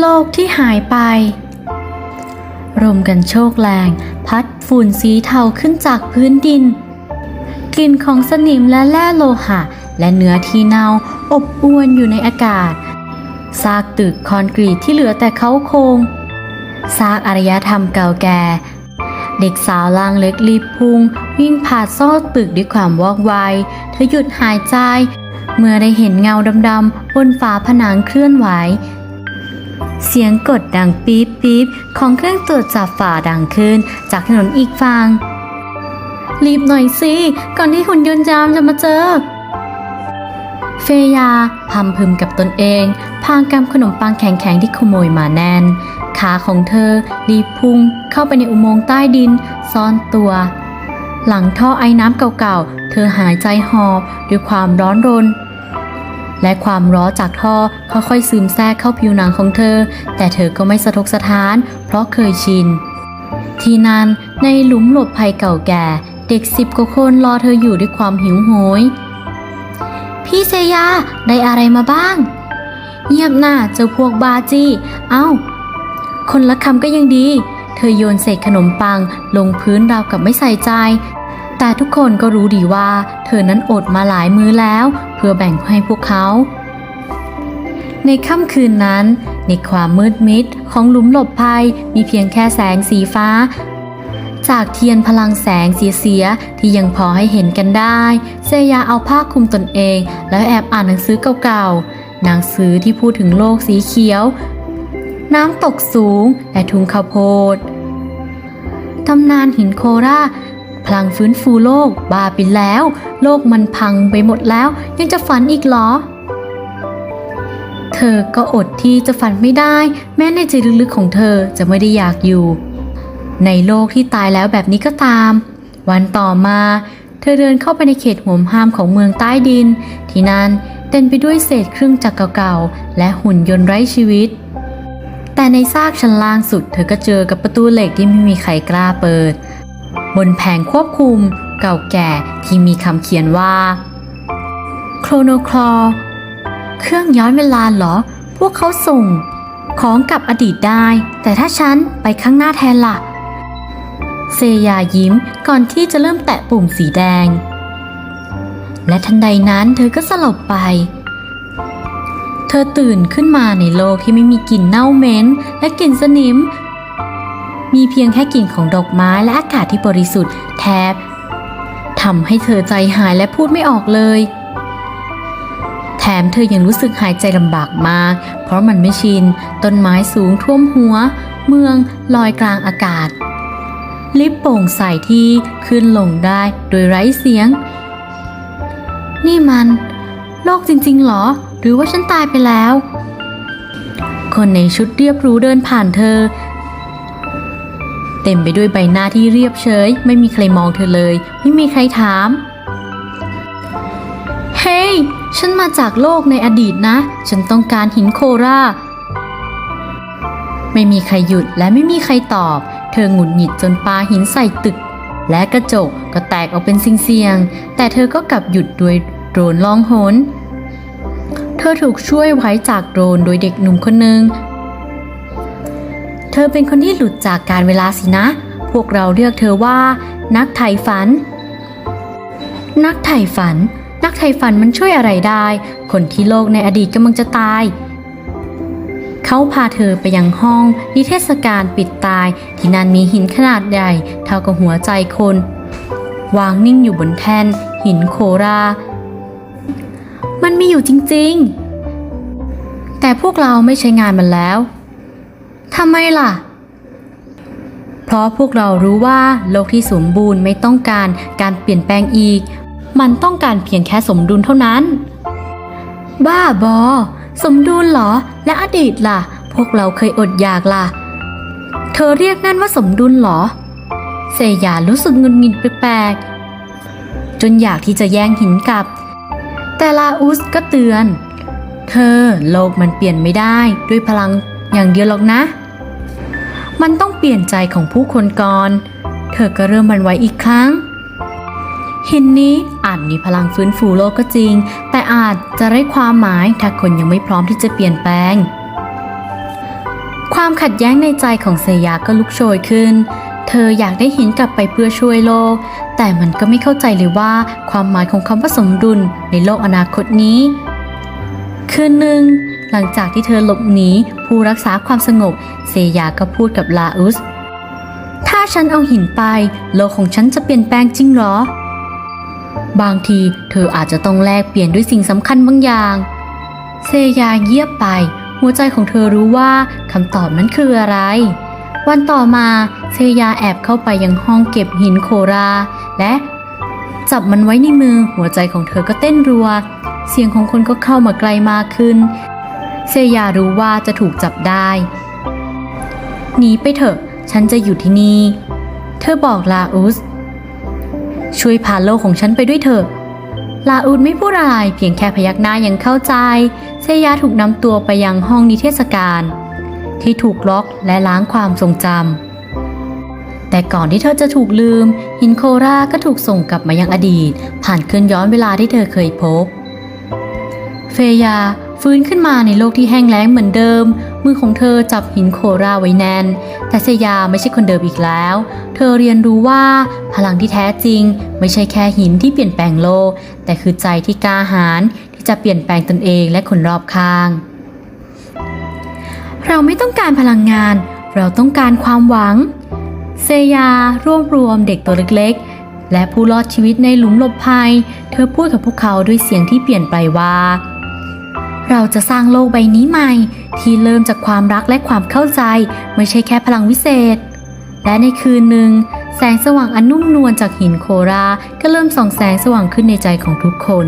โลกที่หายไปรมกันโชกแรง พัดฝุ่นสีเทาขึ้นจากพื้นดิน กลิ่นของสนิมและแร่โลหะ และเนื้อที่เน่าอบอวนอยู่ในอากาศ ซากตึกคอนกรีตที่เหลือแต่เขาโครงซากอารยธรรมเก่าแก่ เด็กสาวล่างเล็กรีบพุ่ง วิ่งผ่านซอกตึกด้วยความวอกไวเธอหยุดหายใจ เมื่อได้เห็นเงาดำๆบนฝาผนังเคลื่อนไหว เสียงกดดังปี๊บปี๊บของเครื่องตรวจจับฝ่าดังขึ้น จากถนนอีกฝั่งรีบหน่อยสิ ก่อนที่หุ่นยนต์จามจะมาเจอ เฟยาพำพึมกับตนเอง พางกำขนมปังแข็งๆที่ขโมยมาแน่น ขาของเธอรีบพุ่งเข้าไปในอุโมงค์ใต้ดิน ซ่อนตัว หลังท่อไอ้น้ำเก่าๆ เธอหายใจหอบด้วยความร้อนรน และความร้อนจากท่อค่อยๆซึมแทรกเข้าผิวหนังของเธอ แต่เธอก็ไม่สะทกสะท้าน เพราะเคยชิน ที่นั่นในหลุมหลบภัยเก่าแก่ เด็กสิบกว่าคนรอเธออยู่ด้วยความหิวโหย พี่เซยาได้อะไรมาบ้าง เงียบหน้าเจ้าพวกบาจี้ เอ้า คนละคำก็ยังดี เธอโยนเศษขนมปังลงพื้นราวกับไม่ใส่ใจ แต่ทุกคนก็รู้ดีว่า เธอนั้นอดมาหลายมื้อแล้ว เพื่อแบ่งให้พวกเขา ในค่ำคืนนั้น ในความมืดมิดของหลุมหลบภัยมีเพียงแค่แสงสีฟ้า จากเทียนพลังแสงเสียๆที่ยังพอให้เห็นกันได้ เซยาเอาผ้าคลุมตนเอง แล้วแอบอ่านหนังสือเก่าๆหนังสือที่พูดถึงโลกสีเขียว น้ำตกสูงและทุ่งข้าวโพดตำนานหินโครา พลังฟื้นฟูโลก บ้าไปแล้ว โลกมันพังไปหมดแล้ว ยังจะฝันอีกเหรอ เธอก็อดที่จะฝันไม่ได้ แม้ในใจลึกๆของเธอจะไม่ได้อยากอยู่ ในโลกที่ตายแล้วแบบนี้ก็ตาม วันต่อมา เธอเดินเข้าไปในเขตห่วงห้ามของเมืองใต้ดิน ที่นั่นเต็มไปด้วยเศษเครื่องจักรเก่าๆและหุ่นยนต์ไร้ชีวิตแต่ในซากชั้นล่างสุดเธอก็เจอกับประตูเหล็กที่ไม่มีใครกล้าเปิด บนแผงควบคุมเก่าแก่ที่มีคำเขียนว่า โครโนคลอ เครื่องย้อนเวลาเหรอ พวกเขาส่ง ของกลับอดีตได้ แต่ถ้าฉันไปข้างหน้าแทนล่ะ เซยายิ้มก่อนที่จะเริ่มแตะปุ่มสีแดง และทันใดนั้นเธอก็สลบไป เธอตื่นขึ้นมาในโลกที่ไม่มีกลิ่นเน่าเหม็นและกลิ่นสนิม มีเพียงแค่กลิ่นของดอกไม้และอากาศที่บริสุทธิ์แทบทำให้เธอใจหายและพูดไม่ออกเลย แถมเธอยังรู้สึกหายใจลำบากมาก เพราะมันไม่ชิน ต้นไม้สูงท่วมหัว เมืองลอยกลางอากาศ ลิฟต์โปร่งใสที่ขึ้นลงได้โดยไร้เสียง นี่มัน โลกจริงๆหรอ หรือว่าฉันตายไปแล้ว คนในชุดเรียบรู้เดินผ่านเธอ เต็มไปด้วยใบหน้าที่เรียบเฉย ไม่มีใครมองเธอเลย ไม่มีใครถาม เฮ้ยฉันมาจากโลกในอดีตนะ ฉันต้องการหินโคราไม่มีใครหยุดและไม่มีใครตอบ เธอหงุดหงิดจนปาหินใส่ตึก และกระจกก็แตกออกเป็นสิ่งเสียง แต่เธอก็กลับหยุดโดยโดรนล่องหนเธอถูกช่วยไว้จากโดรนโดยเด็กหนุ่มคนหนึ่ง ธอเป็นคนที่หลุดจากการเวลาสินะ พวกเราเรียกเธอว่า นักไถ่ฝัน นักไถ่ฝัน นักไถ่ฝันมันช่วยอะไรได้ คนที่โลกในอดีตกำลังจะตาย เขาพาเธอไปยังห้องนิเทศการปิดตาย ที่นั่นมีหินขนาดใหญ่ เท่ากับหัวใจคน วางนิ่งอยู่บนแท่น หินโครา มันมีอยู่จริงๆ แต่พวกเราไม่ใช้งานมันแล้ว ทำไมล่ะ เพราะพวกเรารู้ว่าโลกที่สมบูรณ์ไม่ต้องการการเปลี่ยนแปลงอีก มันต้องการเพียงแค่สมดุลเท่านั้น บ้าบอ สมดุลเหรอ และอดีตล่ะ พวกเราเคยอดอยากล่ะ เธอเรียกนั่นว่าสมดุลเหรอ เซยารู้สึกงุนงิดแปลกๆจนอยากที่จะแย่งหินกลับ แต่ลาอุสก็เตือน เธอโลกมันเปลี่ยนไม่ได้ด้วยพลัง อย่างเดียวหรอกนะ มันต้องเปลี่ยนใจของผู้คนก่อน เธอก็เริ่มมันไว้อีกครั้ง หินนี้อาจมีพลังฟื้นฟูโลกก็จริง แต่อาจจะไร้ความหมายถ้าคนยังไม่พร้อมที่จะเปลี่ยนแปลง ความขัดแย้งในใจของเซยาก็ลุกโชยขึ้นเธออยากได้หินกลับไปเพื่อช่วยโลก แต่มันก็ไม่เข้าใจเลยว่าความหมายของคำว่าสมดุลในโลกอนาคตนี้ คืนหนึ่ง หลังจากที่เธอหลบหนีผู้รักษาความสงบ เซยาก็พูดกับลาอุส ถ้าฉันเอาหินไป โลกของฉันจะเปลี่ยนแปลงจริงเหรอ บางทีเธออาจจะต้องแลกเปลี่ยนด้วยสิ่งสำคัญบางอย่าง เซยาเยียบไป หัวใจของเธอรู้ว่าคำตอบนั้นคืออะไร วันต่อมาเซยาแอบเข้าไปยังห้องเก็บหินโครา และจับมันไว้ในมือหัวใจของเธอก็เต้นรัว เสียงของคนก็เข้ามาไกลมากขึ้น เซยารู้ว่าจะถูกจับได้หนีไปเถอะ ฉันจะอยู่ที่นี่ เธอบอกลาอุส ช่วยพาโลกของฉันไปด้วยเถอะ ลาอุดไม่พูดอะไร เพียงแค่พยักหน้ายังเข้าใจ เซยาถูกนำตัวไปยังห้องนิเทศการ ที่ถูกล็อกและล้างความทรงจำ แต่ก่อนที่เธอจะถูกลืมหินโคราก็ถูกส่งกลับมายังอดีต ผ่านเคืนย้อนเวลาที่เธอเคยพบ เฟยา ฟื้นขึ้นมาในโลกที่แห้งแล้งเหมือนเดิม มือของเธอจับหินโคราไว้แน่น แต่เซยาไม่ใช่คนเดิมอีกแล้ว เธอเรียนรู้ว่าพลังที่แท้จริง ไม่ใช่แค่หินที่เปลี่ยนแปลงโลก แต่คือใจที่กล้าหาญที่จะเปลี่ยนแปลงตนเองและคนรอบข้าง เราไม่ต้องการพลังงาน เราต้องการความหวัง เซยารวบรวมเด็กตัวเล็กๆ และผู้รอดชีวิตในหลุมหลบภัย เธอพูดกับพวกเขาด้วยเสียงที่เปลี่ยนไปว่า เราจะสร้างโลกใบนี้ใหม่ ที่เริ่มจากความรักและความเข้าใจ ไม่ใช่แค่พลังวิเศษ และในคืนหนึ่ง แสงสว่างอันนุ่มนวลจากหินโครา ก็เริ่มส่องแสงสว่างขึ้นในใจของทุกคน